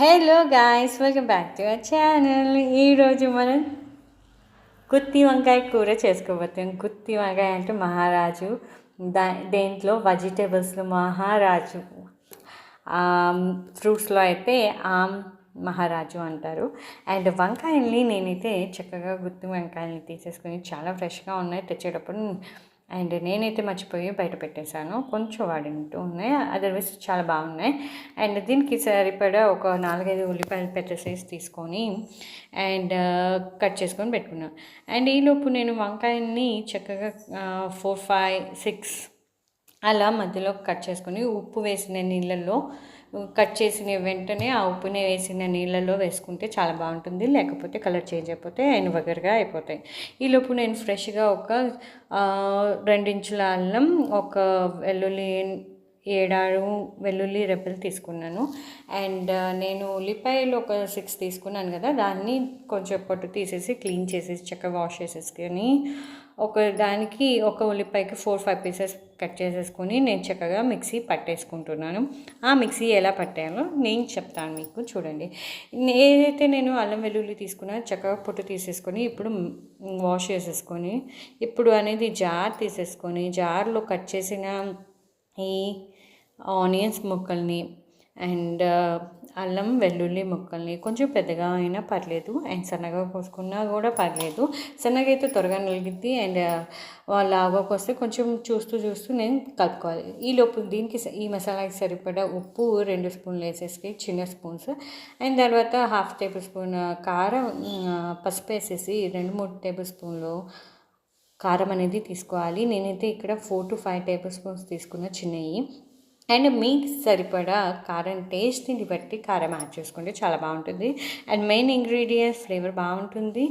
Hello guys welcome back to our channel ఈరోజు మనం గుత్తి వంకాయ కూర చేసుకోబోతాం గుత్తి వంకాయ అంటే మహారాజు. దా దేంట్లో వెజిటేబుల్స్లో మహారాజు. ఫ్రూట్స్లో అయితే ఆమ్ మహారాజు అంటారు. అండ్ వంకాయల్ని నేనైతే చక్కగా గుత్తి వంకాయల్ని తీసేసుకొని చాలా ఫ్రెష్గా ఉన్నాయి. తెచ్చేటప్పుడు అండ్ నేనైతే మర్చిపోయి బయట పెట్టేశాను. కొంచెం వాడినట్టు ఉన్నాయి. అదర్వైజ్ చాలా బాగున్నాయి. అండ్ దీనికి సరిపడా ఒక నాలుగైదు ఉల్లిపాయలు పెట్టేసేసి తీసుకొని అండ్ కట్ చేసుకొని పెట్టుకున్నాను అండ్ ఈలోపు నేను వంకాయని చక్కగా ఫోర్ ఫైవ్ సిక్స్ అలా మధ్యలో కట్ చేసుకొని ఉప్పు వేసిన నీళ్ళల్లో కట్ చేసిన వెంటనే ఆ ఉప్పుని వేసిన నీళ్ళలో వేసుకుంటే చాలా బాగుంటుంది. లేకపోతే కలర్ చేంజ్ అయిపోతే ఆయన వగరుగా అయిపోతాయి. ఈలోపు నేను ఫ్రెష్గా ఒక రెండించుల అల్లం ఒక వెల్లుల్లి ఏడాడు వెల్లుల్లి రెబ్బలు తీసుకున్నాను. అండ్ నేను ఉల్లిపాయలు ఒక సిక్స్ తీసుకున్నాను కదా దాన్ని కొంచెం పొట్టు తీసేసి క్లీన్ చేసేసి చక్కగా వాష్ చేసేసుకొని ఒక దానికి ఒక ఉల్లిపాయకి ఫోర్ ఫైవ్ పీసెస్ కట్ చేసేసుకొని నేను చక్కగా మిక్సీ పట్టేసుకుంటున్నాను. ఆ మిక్సీ ఎలా పట్టాలో నేను చెప్తాను మీకు చూడండి. ఏదైతే నేను అల్లం వెల్లుల్లి తీసుకున్నా చక్కగా పొట్టు తీసేసుకొని ఇప్పుడు వాష్ చేసేసుకొని ఇప్పుడు అనేది జార్ తీసేసుకొని జార్లో కట్ చేసిన ఈ ఆనియన్స్ ముక్కల్ని అండ్ అల్లం వెల్లుల్లి ముక్కల్ని కొంచెం పెద్దగా అయినా పర్లేదు. అండ్ సన్నగా కోసుకున్నా కూడా పర్లేదు. సన్నగా అయితే త్వరగా నలిగిద్ది. అండ్ లాగాకి వస్తే కొంచెం చూస్తూ చూస్తూ నేను కలుపుకోవాలి. ఈ లోపు దీనికి ఈ మసాలాకి సరిపడా ఉప్పు రెండు స్పూన్లు వేసేసి చిన్న స్పూన్స్. అండ్ తర్వాత హాఫ్ టేబుల్ స్పూన్ కారం పసుపు వేసేసి రెండు మూడు టేబుల్ స్పూన్లు కారం అనేది తీసుకోవాలి. నేనైతే ఇక్కడ four to five tablespoons తీసుకున్న చిన్నవి. అండ్ మీకు సరిపడా కారం టేస్ట్ని బట్టి కారం యాడ్ చేసుకుంటే చాలా బాగుంటుంది. అండ్ మెయిన్ ఇంగ్రీడియంట్స్ ఫ్లేవర్ బాగుంటుంది.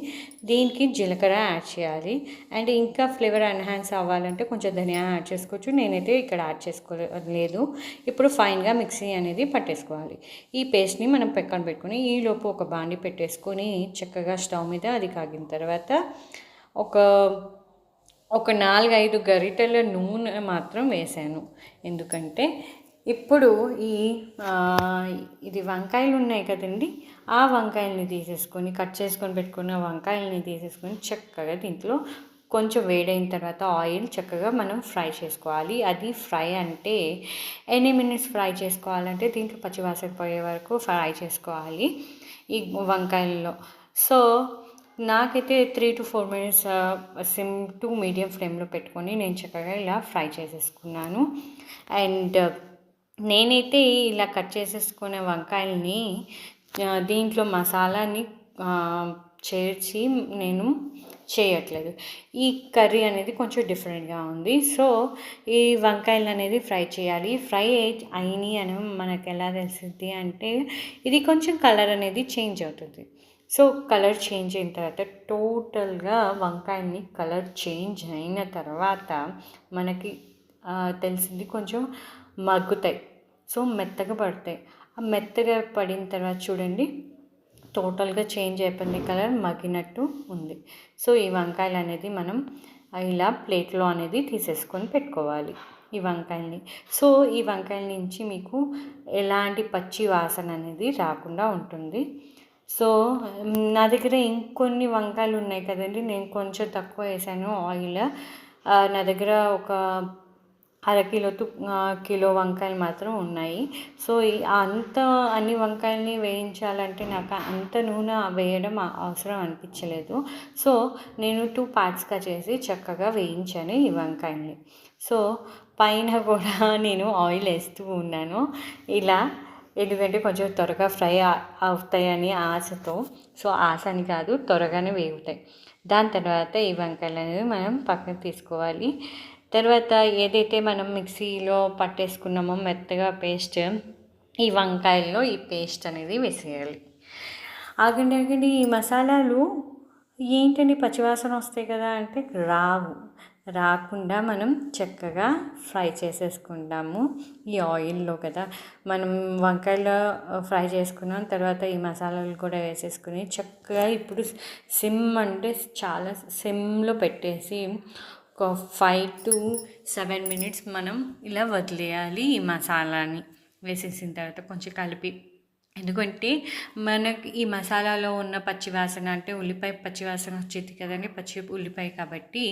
దీనికి జీలకర్ర యాడ్ చేయాలి. అండ్ ఇంకా ఫ్లేవర్ ఎన్హాన్స్ అవ్వాలంటే కొంచెం ధనియా యాడ్ చేసుకోవచ్చు. నేనైతే ఇక్కడ యాడ్ చేసుకోలేదు. ఇప్పుడు ఫైన్గా మిక్సీ అనేది పట్టేసుకోవాలి. ఈ పేస్ట్ని మనం పెక్కన పెట్టుకొని ఈలోపు ఒక బాండి పెట్టేసుకొని చక్కగా స్టవ్ మీద అది కాగిన తర్వాత ఒక ఒక నాలుగైదు గరిటెల నూనె మాత్రం వేసాను ఎందుకంటే ఇప్పుడు ఈ ఇది వంకాయలు ఉన్నాయి కదండి ఆ వంకాయల్ని తీసేసుకొని కట్ చేసుకొని పెట్టుకున్న వంకాయల్ని తీసేసుకొని చక్కగా దీంట్లో కొంచెం వేడైన తర్వాత ఆయిల్ చక్కగా మనం ఫ్రై చేసుకోవాలి. అది ఫ్రై అంటే ఎన్ని మినిట్స్ ఫ్రై చేసుకోవాలంటే దీంట్లో పచ్చివాసన పోయే వరకు ఫ్రై చేసుకోవాలి ఈ వంకాయల్లో. సో నాకైతే three to four minutes sim to medium ఫ్లేమ్లో పెట్టుకొని నేను చక్కగా ఇలా ఫ్రై చేసేసుకున్నాను. అండ్ నేనైతే ఇలా కట్ చేసేసుకునే వంకాయల్ని దీంట్లో మసాలాని చేర్చి నేను చేయట్లేదు. ఈ కర్రీ అనేది కొంచెం డిఫరెంట్గా ఉంది. సో ఈ వంకాయలు అనేది ఫ్రై చేయాలి. ఫ్రై అయినాయి అని మనకు ఎలా తెలిసింది అంటే ఇది కొంచెం కలర్ అనేది చేంజ్ అవుతుంది. సో కలర్ చేంజ్ అయిన తర్వాత టోటల్గా వంకాయని కలర్ చేంజ్ అయిన తర్వాత మనకి తెలిసింది కొంచెం మగ్గుతాయి. సో మెత్తగా పడతాయి. ఆ మెత్తగా పడిన తర్వాత చూడండి టోటల్గా చేంజ్ అయిపోయింది కలర్ మగ్గినట్టు ఉంది. సో ఈ వంకాయలు అనేది మనం ఇలా ప్లేట్లో అనేది తీసేసుకొని పెట్టుకోవాలి ఈ వంకాయల్ని. సో ఈ వంకాయల నుంచి మీకు ఎలాంటి పచ్చి వాసన అనేది రాకుండా ఉంటుంది. సో నా దగ్గర ఇంకొన్ని వంకాయలు ఉన్నాయి కదండి. నేను కొంచెం తక్కువ వేసాను ఆయిల్. నా దగ్గర ఒక అర కిలో కిలో వంకాయలు మాత్రం ఉన్నాయి. సో అంత అన్ని వంకాయలని వేయించాలంటే నాకు అంత నూనె వేయడం అవసరం అనిపించలేదు. సో నేను టూ పార్ట్స్గా చేసి చక్కగా వేయించాను ఈ వంకాయల్ని. సో పైన కూడా నేను ఆయిల్ వేస్తూ ఉన్నాను. ఇలా ఎందుకంటే కొంచెం త్వరగా ఫ్రై అవుతాయని ఆశతో. సో ఆశ అని కాదు త్వరగానే వేగుతాయి. దాని తర్వాత ఈ వంకాయలు అనేవి మనం పక్కన తీసుకోవాలి. తర్వాత ఏదైతే మనం మిక్సీలో పట్టేసుకున్నామో మెత్తగా పేస్ట్ ఈ వంకాయల్లో ఈ పేస్ట్ అనేది వేసేయాలి. ఆగండి ఆగండి ఈ మసాలాలు ఏంటండి? పచ్చివాసన వస్తాయి కదా అంటే రావు. రాకుండా మనం చక్కగా ఫ్రై చేసేసుకుంటాము. ఈ ఆయిల్లో కదా. మనం వంకాయలు ఫ్రై చేసుకున్నాం. తర్వాత ఈ మసాలాలు కూడా వేసేసుకుని చక్కగా ఇప్పుడు సిమ్ అంటే చాలా సిమ్లో పెట్టేసి ఒక ఫైవ్ టు సెవెన్ మినిట్స్ మనం ఇలా వదిలేయాలి ఈ మసాలాని. వేసేసిన తర్వాత కొంచెం కలిపి ఎందుకంటే మనకి ఈ మసాలాలో ఉన్న పచ్చివాసన అంటే ఉల్లిపాయ పచ్చివాసన వచ్చేది కదండి పచ్చి ఉల్లిపాయ కాబట్టి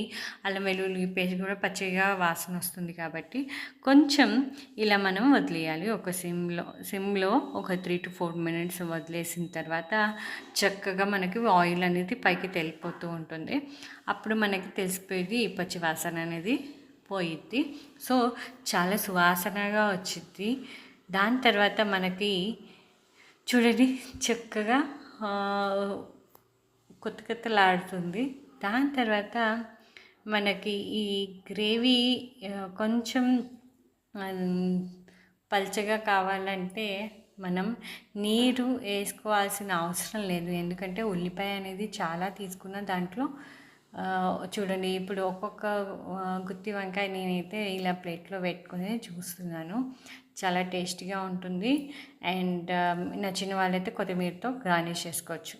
అల్లం వెల్లుల్లి పేస్ట్ కూడా పచ్చిగా వాసన వస్తుంది కాబట్టి కొంచెం ఇలా మనం వదిలేయాలి. ఒక సిమ్లో సిమ్లో ఒక త్రీ టు ఫోర్ మినిట్స్ వదిలేసిన తర్వాత చక్కగా మనకి ఆయిల్ అనేది పైకి తెలిపోతూ ఉంటుంది. అప్పుడు మనకి తెలిసిపోయేది ఈ పచ్చివాసన అనేది పోయిద్ది. సో చాలా సువాసనగా వచ్చింది దాని తర్వాత మనకి చూడండి చక్కగా కొత్త కొత్తలాడుతుంది. దాని తర్వాత మనకి ఈ గ్రేవీ కొంచెం పల్చగా కావాలంటే మనం నీరు వేసుకోవాల్సిన అవసరం లేదు. ఎందుకంటే ఉల్లిపాయ అనేది చాలా తీసుకున్న దాంట్లో చూడండి ఇప్పుడు ఒక్కొక్క గుత్తి వంకాయ నేనైతే ఇలా ప్లేట్లో పెట్టుకుని చూస్తున్నాను. చాలా టేస్టీగా ఉంటుంది. అండ్ నచ్చిన వాళ్ళైతే కొత్తిమీరతో గార్నిష్ చేసుకోవచ్చు.